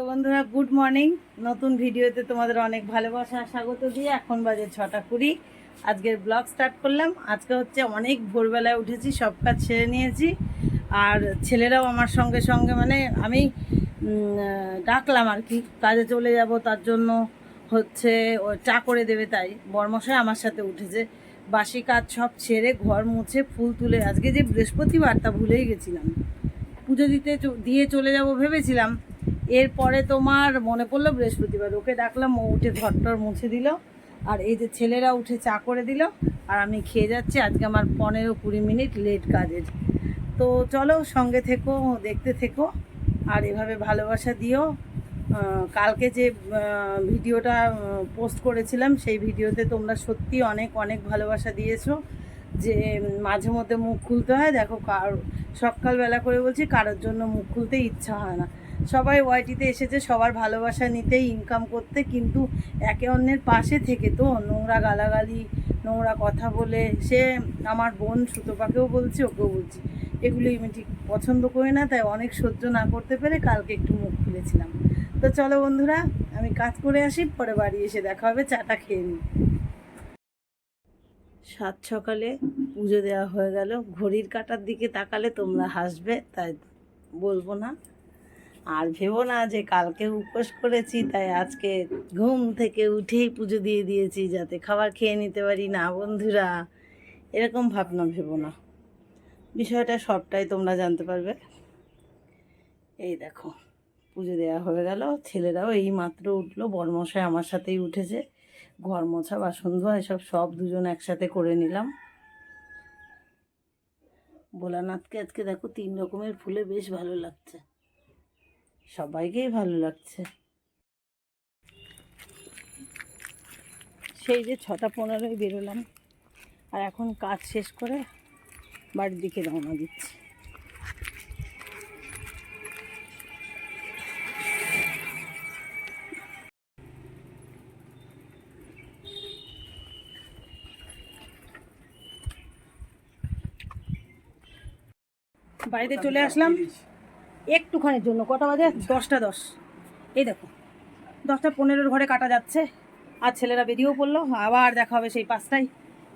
তো বন্ধুরা good morning নতুন ভিডিওতে তোমাদের অনেক ভালোবাসা, স্বাগত দিয়ে এখন বাজে ছটা কুড়ি। আজকের ব্লগ স্টার্ট করলাম। আজকে হচ্ছে অনেক ভোরবেলায় উঠেছি, সব কাজ ছেড়ে নিয়েছি। আর ছেলেরাও আমার সঙ্গে সঙ্গে মানে আমি ডাকলাম আর কি, কাজে চলে যাব, তার জন্য হচ্ছে চা করে দেবে তাই। বর্মশাই আমার সাথে উঠেছে। বাসি কাজ সব ছেড়ে ঘর মুছে ফুল তুলে, আজকে যে বৃহস্পতিবার তা ভুলেই গেছিলাম। পুজো দিতে দিয়ে চলে যাব ভেবেছিলাম এরপরে তোমার মনে পড়ল বৃহস্পতিবার, ওকে ডাকলাম ও উঠে ঘরটর মুছে দিল, আর এই যে ছেলেরা উঠে চা করে দিল, আর আমি খেয়ে যাচ্ছি, আজকে আমার পনেরো কুড়ি মিনিট লেট কাজের। তো চলো সঙ্গে থেকো, দেখতে থেকো, আর এভাবে ভালোবাসা দিও। কালকে যে ভিডিওটা পোস্ট করেছিলাম, সেই ভিডিওতে তোমরা সত্যি অনেক অনেক ভালোবাসা দিয়েছ। যে মাঝে মধ্যে মুখ খুলতে হয়, দেখো কার, সকালবেলা করে বলছি, কারোর জন্য মুখ খুলতে ইচ্ছা হয় না। সবাই ওয়াইটিতে এসেছে, সবার ভালোবাসা নিতেই ইনকাম করতে, কিন্তু একে অন্যের পাশে থেকে তো নোংরা গালাগালি, নোংরা কথা বলে, সে আমার বোন সুতোপাকেও বলছি, ওকেও বলছি। এগুলোই আমি ঠিক পছন্দ করি না, তাই অনেক সহ্য না করতে পেরে কালকে একটু মুখ খুলেছিলাম। তো চলো বন্ধুরা, আমি কাজ করে আসি, পরে বাড়ি এসে দেখা হবে, চাটা খেয়ে নিই। সাত সকালে পুজো দেওয়া হয়ে গেল, ঘড়ির কাটার দিকে তাকালে তোমরা হাসবে, তাই বলব না। আর ভেবো না যে কালকে উপোস করেছি, তাই আজকে ঘুম থেকে উঠেই পুজো দিয়ে দিয়েছি যাতে খাবার খেয়ে নিতে পারি না, বন্ধুরা। এরকম ভাবনা ভেবো না। বিষয়টা সবটাই তোমরা জানতে পারবে। এই দেখো, পুজো দেওয়া হয়ে গেল। ছেলেরাও এই মাত্র উঠল, বরমশাই আমার সাথেই উঠেছে। ঘর মোছা, বাসন ধোয়া, এসব সব দুজন একসাথে করে নিলাম। ভোলানাথকে আজকে দেখো তিন রকমের ফুলে বেশ ভালো লাগছে। সবাইকেই ভালো লাগছে। সেই যে ছটা পনেরোই বেরোলাম, আর এখন কাজ শেষ করে বাড়ির দিকে রওনা দিচ্ছি। বাড়িতে চলে আসলাম। একটুখানির জন্য। কটা বাজে? দশটা দশ। এই দেখো, দশটা পনেরোর ঘরে কাটা যাচ্ছে। আর ছেলেরা বেরিয়েও পড়ল। আবার দেখা হবে সেই পাঁচটায়।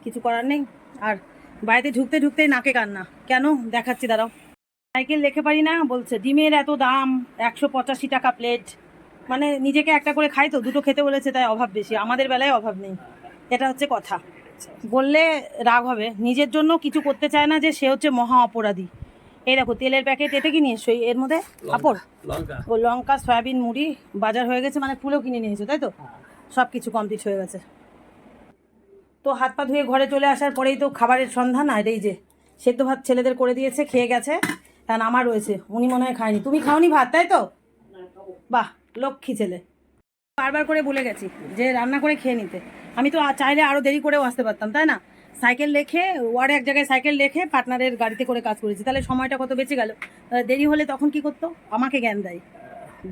কিছু করার নেই। আর বাড়িতে ঢুকতে ঢুকতেই নাকে কান্না। কেন? দেখাচ্ছি, দাঁড়াও। সাইকেল লেখে পারি না, বলছে, ডিমের এত দাম, একশো পঁচাশি টাকা প্লেট। মানে নিজেকে একটা করে খাই তো, দুটো খেতে বলেছে, তাই অভাব বেশি। আমাদের বেলায় অভাব নেই। এটা হচ্ছে কথা। বললে রাগ হবে। নিজের জন্য কিছু করতে চায় না যে, সে হচ্ছে মহা অপরাধী। এই দেখো তেলের প্যাকেট এতে কি নিয়ে এসছো এর মধ্যে কাপড় লঙ্কা। ও লঙ্কা সয়াবিন মুড়ি বাজার হয়ে গেছে মানে ফুলও কিনে নিয়েছো তাই তো? সব কিছু কমপ্লিট হয়ে গেছে। তো হাত পা ধুয়ে ঘরে চলে আসার পরেই তো খাবারের সন্ধান আর এই যে সেদ্ধ ভাত ছেলেদের করে দিয়েছে খেয়ে গেছে কারণ আমার রয়েছে উনি মনে হয় খায়নি। তুমি খাওনি ভাত তাই তো? বাহ লক্ষ্মী ছেলে। বারবার করে বলে গেছি যে রান্না করে খেয়ে নিতে। আমি তো চাইলে আরও দেরি করেও আসতে পারতাম তাই না? সাইকেল লেখে ওয়ার্ডে এক জায়গায় সাইকেল লেখে পার্টনারের গাড়িতে করে কাজ করেছি। তাহলে সময়টা কত বেঁচে গেল? দেরি হলে তখন কি করতো? আমাকে জ্ঞান দেয়।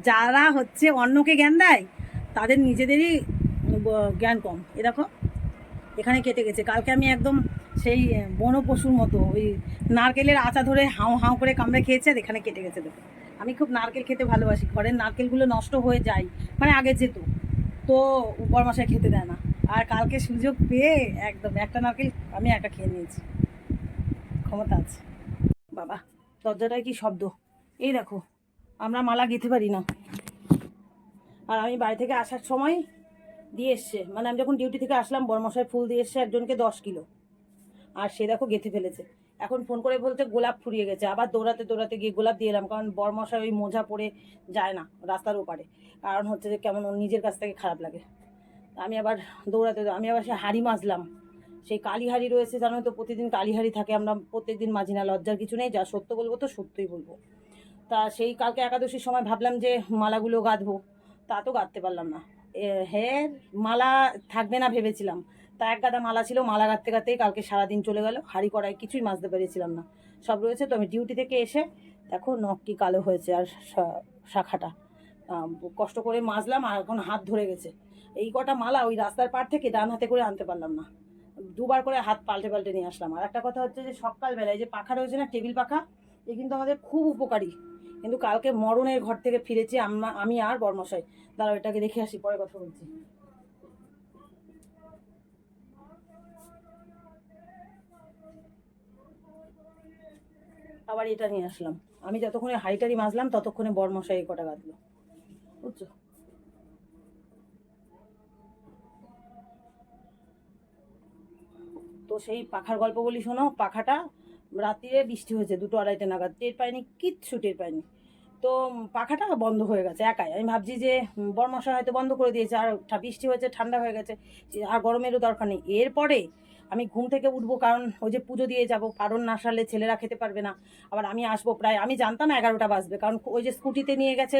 যারা হচ্ছে অন্যকে জ্ঞান দেয়, তাদের নিজেদেরই জ্ঞান কম। এ দেখো, এখানে কেটে গেছে। কালকে আমি একদম সেই বন পশুর মতো ওই নারকেলের আচা ধরে হাও হাও করে কামড়ে খেয়েছে আর এখানে কেটে গেছে দেখো। আমি খুব নারকেল খেতে ভালোবাসি। ঘরের নারকেলগুলো নষ্ট হয়ে যায়। মানে আগে যেত। তো উপর বরমাসায় খেতে দেয় না। আর কালকে সুযোগ পেয়ে একদম একটা নারকেল আমি একা খেয়ে নিয়েছি। ক্ষমতা আছে। বাবা, দরজাটায় কি শব্দ? এই দেখো, আমরা মালা গেঁথে পারি না। আর আমি বাড়ি থেকে আসার সময় দিয়ে এসছে। মানে আমি যখন ডিউটি থেকে আসলাম, বরমশাই ফুল দিয়ে এসছে একজনকে দশ কিলো। আর সে দেখো গেঁথে ফেলেছে। এখন ফোন করে বলতে গোলাপ ফুরিয়ে গেছে। আবার দৌড়াতে দৌড়াতে গিয়ে গোলাপ দিয়ে এলাম। কারণ বরমশাই ওই মোজা পরে যায় না রাস্তার ওপারে। কারণ হচ্ছে যে কেমন ওর নিজের কাছ থেকে খারাপ লাগে। আমি আবার দৌড়াতে আমি আবার সে হাড়ি মাজলাম। সেই কালীহাড়ি রয়েছে, জানো তো, প্রতিদিন কালীহাড়ি থাকে, আমরা প্রত্যেকদিন মাঝি না, লজ্জার কিছু নেই, যা সত্য বলব তো সত্যই বলব। তা সেই কালকে একাদশীর সময় ভাবলাম যে মালাগুলো গাঁথবো তা তো গাঁথতে পারলাম না। হ্যাঁ মালা থাকবে না ভেবেছিলাম। তা এক গাদা মালা ছিল, মালা গাঁথতে গাঁথতেই কালকে সারাদিন চলে গেল, হাড়ি কড়াই কিছুই মাজতে পেরেছিলাম না। সব রয়েছে তো, আমি ডিউটি থেকে এসে দেখো নখ কি কালো হয়েছে আর শাখাটা। কষ্ট করে মাজলাম আর এখন হাত ধরে গেছে। এই কটা মালা ওই রাস্তার পার থেকে ডান হাতে করে আনতে পারলাম না। দুবার করে হাত পাল্টে পাল্টে নিয়ে আসলাম। আর একটা কথা হচ্ছে যে সকালবেলায় যে পাখা রয়েছে না, টেবিল পাখা, এ কিন্তু আমাদের খুব উপকারী। কিন্তু কালকে মরণের ঘর থেকে ফিরেছি আমি আর বর্মশাই। দাঁড়াও, এটাকে দেখে আসি, পরে কথা বলছি। আবার এটা নিয়ে আসলাম। আমি যতক্ষণে হাইটারি মাজলাম, ততক্ষণে বরমশাই কটা গাঁথলো। তো সেই পাখার গল্প বলি শোনো, পাখাটা রাত্রিরে বৃষ্টি হয়েছে, দুটো আড়াইটে নাগাদ। টের পাইনি, কিচ্ছু টের পাইনি। তো পাখাটা বন্ধ হয়ে গেছে, একাই। আমি ভাবছি যে বরমশা হয়তো বন্ধ করে দিয়েছে, আর বৃষ্টি হয়েছে, ঠান্ডা হয়ে গেছে, আর গরমেরও দরকার নেই। এরপরে আমি ঘুম থেকে উঠবো কারণ ওই যে পুজো দিয়ে যাব, কারণ না সারলে ছেলেরা খেতে পারবে না। আবার আমি আসব প্রায়, আমি জানতাম এগারোটা বাজবে, কারণ ওই যে স্কুটিতে নিয়ে গেছে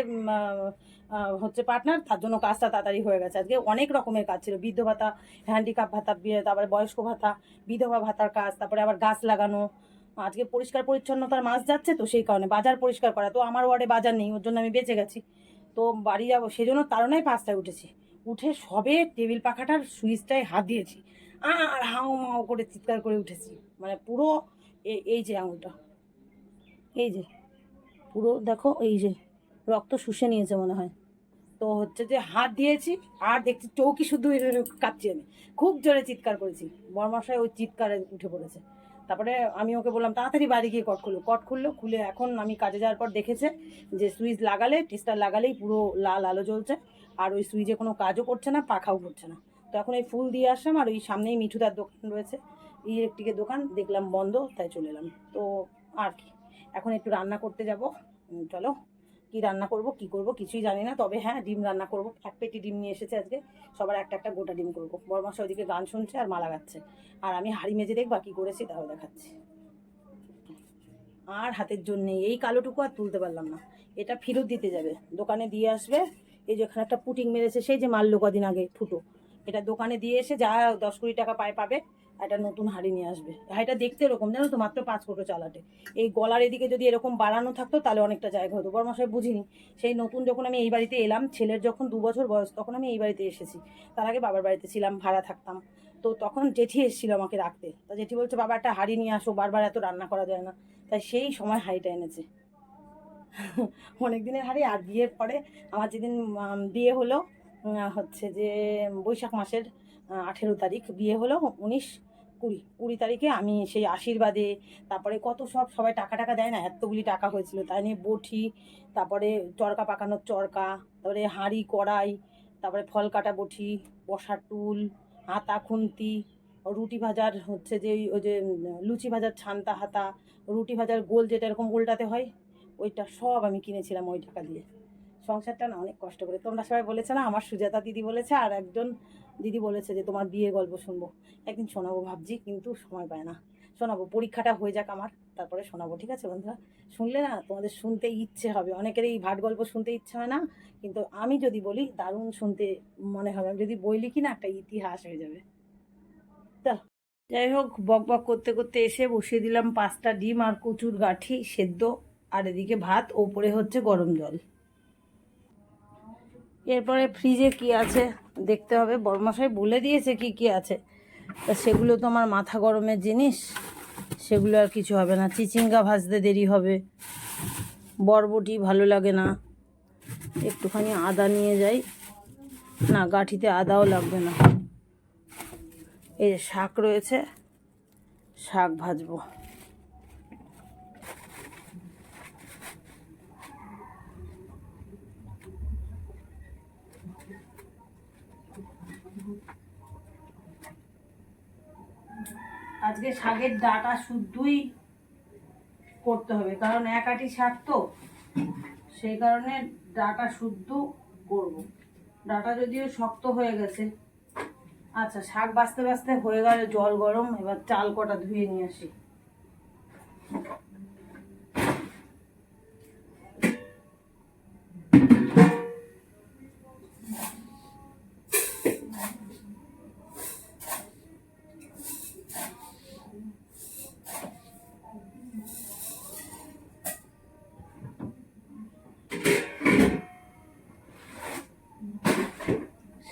হচ্ছে পার্টনার তার জন্য কাজটা তাড়াতাড়ি হয়ে গেছে। আজকে অনেক রকমের কাজ ছিল, বৃদ্ধ ভাতা হ্যান্ডিক্যাপ ভাতা তারপরে বয়স্ক ভাতা, বিধবা ভাতার কাজ, তারপরে আবার গাছ লাগানো, আজকে পরিষ্কার পরিচ্ছন্নতার মাস যাচ্ছে তো সেই কারণে, বাজার পরিষ্কার করা, তো আমার ওয়ার্ডে বাজার নেই, ওর জন্য আমি বেঁচে গেছি। তো বাড়ি যাব সেই জন্য তারণায় পাঁচটায় উঠেছি। উঠে সবে টেবিল পাখাটার সুইচটায় হাত দিয়েছি। আর হাও মাও করে চিৎকার করে উঠেছি। মানে পুরো এই যে আঙুলটা। এই যে, পুরো দেখো এই যে, রক্ত শুষে নিয়েছে মনে হয়। তো হচ্ছে যে হাত দিয়েছি, আর দেখছি চৌকি শুধু কাঁপছি আমি। খুব জোরে চিৎকার করেছি। বরমাসায় ওই চিৎকারে উঠে পড়েছে। তারপরে আমি ওকে বললাম, তাড়াতাড়ি বাড়ি গিয়ে কট খুললো কট খুললো, খুলে এখন আমি কাজে যাওয়ার পর দেখেছে যে সুইচ লাগালে, টেস্টার লাগালেই পুরো লাল আলো জ্বলছে। আর ওই সুইচে কোনো কাজও করছে না, পাখাও করছে না। তো এখন এই ফুল দিয়ে আসলাম আর ওই সামনেই মিঠুদার দোকান রয়েছে। ইলেকট্রিকের দোকান, দেখলাম বন্ধ, তাই চলে এলাম। তো আর কি, এখন একটু রান্না করতে যাব। চলো, কি রান্না করব, কি করব, কিছুই জানি না। তবে হ্যাঁ ডিম রান্না করব। এক পেটি ডিম নিয়ে এসেছে আজকে, সবার একটা একটা গোটা ডিম করব। বরমাসা ওইদিকে গান শুনছে আর মালা গাচ্ছে। আর আমি হাড়ি মেজে দেখবা কি করেছি, তাও দেখাচ্ছি। আর হাতের জন্য এই কালোটুকু আর তুলতে পারলাম না। এটা ফেরত দিতে যাবে। দোকানে দিয়ে আসবে। এই যে এখানে একটা পুটিং মেরেছে, সেই যে মারলো কদিন আগে, ফুটো। এটা দোকানে দিয়ে এসে যা দশ কুড়ি টাকা পায় পাবে একটা নতুন হাঁড়ি নিয়ে আসবে। হাঁড়িটা দেখতে এরকম, জানো তো, মাত্র পাঁচ কোটো চালাটে এই গলার এদিকে যদি এরকম বাড়ানো থাকতো, তাহলে অনেকটা জায়গা হতো। বরমাসায় বুঝিনি, সেই নতুন যখন আমি এই বাড়িতে এলাম, ছেলের যখন দু বছর বয়স, তখন আমি এই বাড়িতে এসেছি। তার আগে বাবার বাড়িতে ছিলাম, ভাড়া থাকতাম। তো তখন জেঠি এসেছিল আমাকে রাখতে। তা জেঠি বলছে, বাবা, একটা হাঁড়ি নিয়ে আসো, বারবার এত রান্না করা যায় না। তাই সেই সময় হাঁড়িটা এনেছে। অনেক দিনের হাঁড়ি, আর বিয়ের পরে আমার যেদিন বিয়ে হলো হচ্ছে যে, বৈশাখ মাসের আঠেরো তারিখ। বিয়ে হলো উনিশ কুড়ি। কুড়ি তারিখে আমি সেই আশীর্বাদে, তারপরে কত সব সবাই টাকা টাকা দেয় না, এতগুলি টাকা হয়েছিল। তাই নিয়ে বটি, তারপরে চরকা পাকানোর চরকা, তারপরে হাঁড়ি, কড়াই, তারপরে ফল কাটা বটি, বসার টুল, হাতা, খুন্তি, রুটি ভাজার হচ্ছে যে, ওই- যে, লুচি ভাজার ছান্তা, হাতা, রুটি ভাজার গোল যেটা এরকম গোলটাতে হয়, ওইটা সব আমি কিনেছিলাম ওই টাকা দিয়ে। সংসারটা না অনেক কষ্ট করে। তোমরা সবাই বলেছে না, আমার সুজাতা দিদি বলেছে আর একজন দিদি বলেছে যে, তোমার বিয়ের গল্প শুনব। একদিন শোনাবো ভাবছি, কিন্তু সময় পায় না। শোনাবো, পরীক্ষাটা হয়ে যাক আমার, তারপরে শোনাবো, ঠিক আছে বন্ধুরা? শুনলে না তোমাদের শুনতে ইচ্ছে হবে। অনেকের এই ভাট গল্প শুনতে ইচ্ছে হয় না, কিন্তু আমি যদি বলি, দারুণ শুনতে মনে হবে। আমি যদি বই লিখি না, একটা ইতিহাস হয়ে যাবে। তা, যাই হোক, বক বক করতে করতে এসে বসিয়ে দিলাম পাঁচটা ডিম আর কচুর গাঠি সেদ্ধ, আর এদিকে ভাত, ওপরে হচ্ছে গরম জল। এরপরে ফ্রিজে কি আছে দেখতে হবে। বড়মশাই বলে দিয়েছে কি কি আছে। তা সেগুলো তো আমার মাথা গরমের জিনিস। সেগুলো আর কিছু হবে না। চিচিঙ্গা ভাজতে দেরি হবে। বরবটি ভালো লাগে না। একটুখানি আদা নিয়ে যাই। না, গাঠিতে আদাও লাগবে না। এই শাক রয়েছে, শাক ভাজবো। আজকে শাকের ডাটা শুদ্ধই করতে হবে, কারণ এক আটি শাক তো। সেই কারণে ডাটা শুদ্ধ করব। ডাটা যদিও শক্ত হয়ে গেছে। আচ্ছা শাক বাঁচতে বাঁচতে হয়ে গেল জল গরম, এবার চাল কটা ধুয়ে নিয়ে আসি।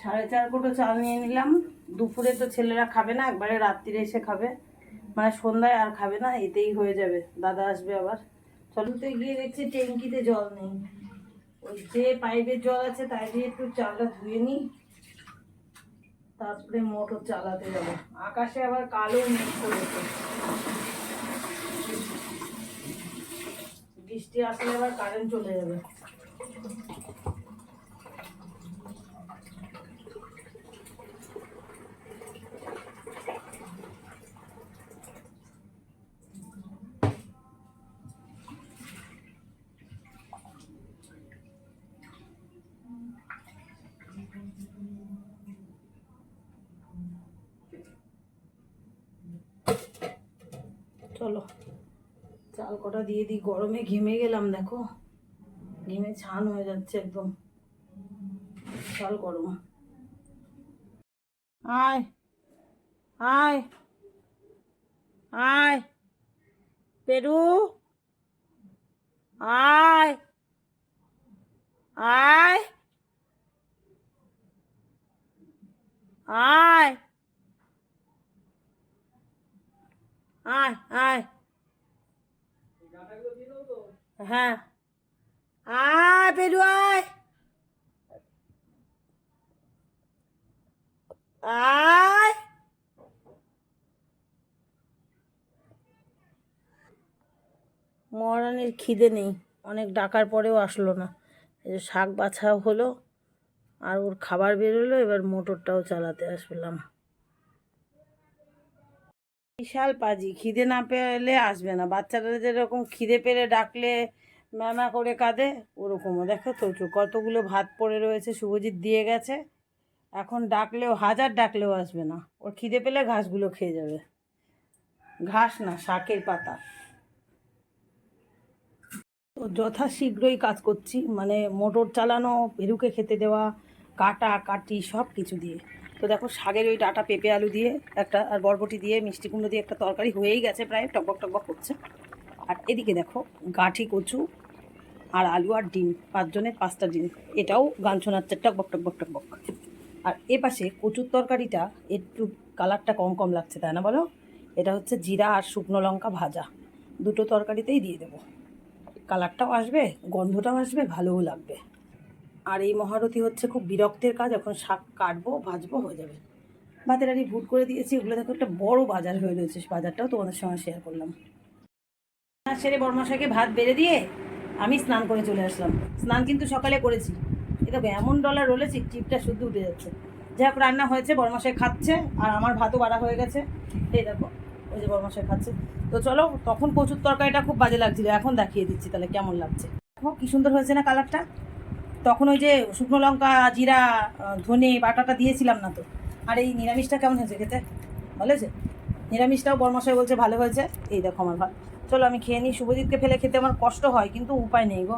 সাড়ে চার কোটো চাল নিয়ে নিলাম। দুপুরে তো ছেলেরা খাবে না, একবারে রাত্রিরে এসে খাবে। মানে সন্ধ্যায় আর খাবে না, এতেই হয়ে যাবে। দাদা আসবে আবার। চলো। ফলুতে গিয়ে দেখছি ট্যাঙ্কিতে জল নেই। ওই যে পাইপের জল আছে, তাই দিয়ে একটু চালটা ধুয়ে নিই। তারপরে মোটর চালাতে যাব। আকাশে আবার কালো মেঘ করেছে। বৃষ্টি আসলে আবার কারেন্ট চলে যাবে। চলো। চাল কটা দিয়ে দিই। গরমে ঘেমে গেলাম, দেখো। ঘেমে ছান হয়ে যাচ্ছে একদম। চাল গরম। আয় আয় আয়। পেরু, আয় আয়। আয়। আয় আয়। হ্যাঁ। আয় পেরু আয়। আয়। খিদে নেই, অনেক ডাকার পরেও আসলো না। এই যে শাক বাছাও হলো, আর ওর খাবার বেরোলো, এবার মোটরটাও চালাতে আসলাম। বিশাল পাজি, খিদে না পেলে আসবে না। বাচ্চারা যেরকম খিদে পেলে ডাকলে ম্যামা করে কাঁদে, ওরকমও। দেখো তো কতগুলো ভাত পড়ে রয়েছে, শুভজিৎ দিয়ে গেছে। এখন ডাকলেও, হাজার ডাকলেও আসবে না। ওর খিদে পেলে ঘাসগুলো খেয়ে যাবে। ঘাস না, শাকের পাতা। তো যথা শীঘ্রই কাজ করছি মানে মোটর চালানো, পেরুকে খেতে দেওয়া, কাটা, কাটি সব কিছু দিয়ে। তো দেখো শাকের ওই ডাটা, পেঁপে, আলু দিয়ে একটা আর বরবটি দিয়ে, মিষ্টি কুমড়ো দিয়ে একটা তরকারি হয়েই গেছে প্রায়, টকবক টকবক করছে। আর এদিকে দেখো গাঠি, কচু আর আলু আর ডিম, পাঁচজনের পাঁচটা ডিম। এটাও গান শোনাচ্ছে টকবক টকবক টকবক। আর এ পাশে কচুর তরকারিটা, একটু কালারটা কম কম লাগছে, তাই না বলো? এটা হচ্ছে জিরা আর শুকনো লঙ্কা ভাজা। দুটো তরকারিতেই দিয়ে দেবো। কালারটাও আসবে, গন্ধটাও আসবে, ভালোও লাগবে। আর এই মহারতি হচ্ছে খুব বিরক্তের কাজ, এখন শাক কাটবো, ভাজবো, হয়ে যাবে। ভাতের আড়ি ভুট করে দিয়েছি ওগুলো দেখো একটা বড় বাজার হয়ে রয়েছে বাজারটাও তোমাদের সঙ্গে শেয়ার করলাম। সেরে বর্মাশাকে ভাত বেড়ে দিয়ে আমি স্নান করে চলে আসলাম। স্নান কিন্তু সকালে করেছি। এটা এমন ডলার রোলেছি টিপটা শুদ্ধ উঠে যাচ্ছে। যাই হোক, রান্না হয়েছে, বর্মাশাই খাচ্ছে, আর আমার ভাতও বাড়া হয়ে গেছে। এই দেখো, ওই যে বর্মাশাই খাচ্ছে। তো চলো, তখন কচুর তরকারিটা খুব বাজে লাগছিল, এখন দেখিয়ে দিচ্ছি, তাহলে কেমন লাগছে। দেখো, কি সুন্দর হয়েছে না কালারটা তখন ওই যে শুকনো লঙ্কা, জিরা ধনে, বাটাটা দিয়েছিলাম না তো। আর এই নিরামিষটা কেমন হয়েছে খেতে? ভালো হয়েছে? নিরামিষটাও বরমশাই বলছে ভালো হয়েছে। এই দেখো আমার ভাত। চলো আমি খেয়ে নিই। শুভজিৎকে ফেলে খেতে আমার কষ্ট হয়, কিন্তু উপায় নেই গো।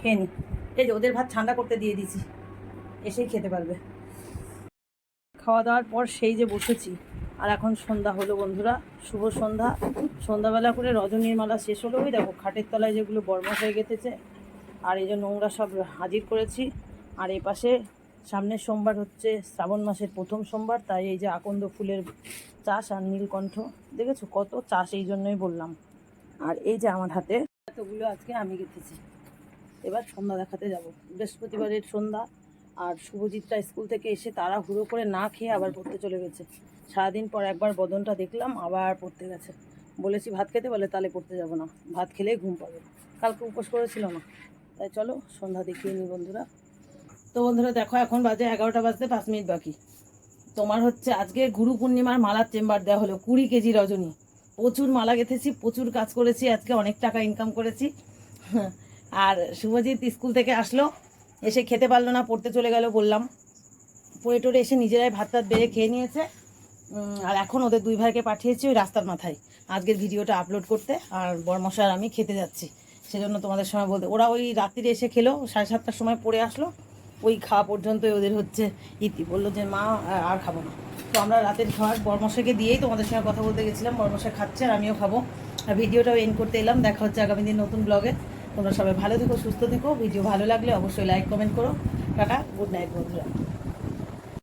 খেয়ে নিই। এই যে ওদের ভাত ঠান্ডা করতে দিয়ে দিয়েছি এসেই খেতে পারবে। খাওয়া দাওয়ার পর সেই যে বসেছি। আর এখন সন্ধ্যা হলো বন্ধুরা। শুভ সন্ধ্যা। সন্ধ্যাবেলা করে রজনীর মালা শেষ হলো। ওই দেখো, খাটের তলায় যেগুলো বরমশাই গেঁথেছে। আর এই যে নোংরা সব হাজির করেছি। আর এই পাশে সামনের সোমবার হচ্ছে শ্রাবণ মাসের প্রথম সোমবার, তাই এই যে আকন্দ ফুলের চাষ আর নীলকণ্ঠ, দেখেছ? কত চাষ এই জন্যই বললাম। আর এই যে আমার হাতে এতগুলো আজকে আমি গেঁথেছি। এবার সন্ধ্যা দেখাতে যাব। বৃহস্পতিবারের সন্ধ্যা, আর শুভজিৎটা স্কুল থেকে এসে তারা হুড়ো করে না খেয়ে আবার পড়তে চলে গেছে। সারাদিন পর একবার বদনটা দেখলাম, আবার পড়তে গেছে। বলেছি, ভাত খেতে বলে তাহলে পড়তে যাব না। ভাত খেলেই ঘুম পাবে। কালকে উপোস করেছিল না। তাই চলো, সন্ধ্যা দেখিয়ে নিই বন্ধুরা। তো বন্ধুরা, দেখো, এখন বাজে এগারোটা বাজতে পাঁচ মিনিট বাকি। তোমার হচ্ছে আজকে গুরু পূর্ণিমার মালার চেম্বার দেওয়া হলো, কুড়ি কেজি রজনী। প্রচুর মালা গেঁথেছি, প্রচুর কাজ করেছি, আজকে অনেক টাকা ইনকাম করেছি। আর শুভজিৎ স্কুল থেকে আসলো, এসে খেতে পারল না, পড়তে চলে গেল বললাম। পড়ে টোরে এসে নিজেরাই ভাত টাত বেড়ে খেয়ে নিয়েছে। আর এখন ওদের দুই ভাইকে পাঠিয়েছি ওই রাস্তার মাথায়, আজকের ভিডিওটা আপলোড করতে। আর বরমশা আর আমি খেতে যাচ্ছি। সেজন্য তোমাদের সময় বলতে, ওরা ওই রাত্রিরে এসে খেলো, সাড়ে সাতটার সময় পড়ে আসলো, ওই খাওয়া পর্যন্তই ওদের হচ্ছে ইতি। বলল যে, মা আর খাব না। তো আমরা রাতের খাবার বরমশাকে দিয়েই তোমাদের সঙ্গে কথা বলতে গেছিলাম বরমশা খাচ্ছে আর আমিও খাব। আর ভিডিওটাও এন্ড করতে এলাম, দেখা হচ্ছে আগামী দিন নতুন ব্লগে তোমরা সবাই ভালো থেকো, সুস্থ থেকো, ভিডিও ভালো লাগলে অবশ্যই লাইক কমেন্ট করো। টাটা গুড নাইট বন্ধুরা।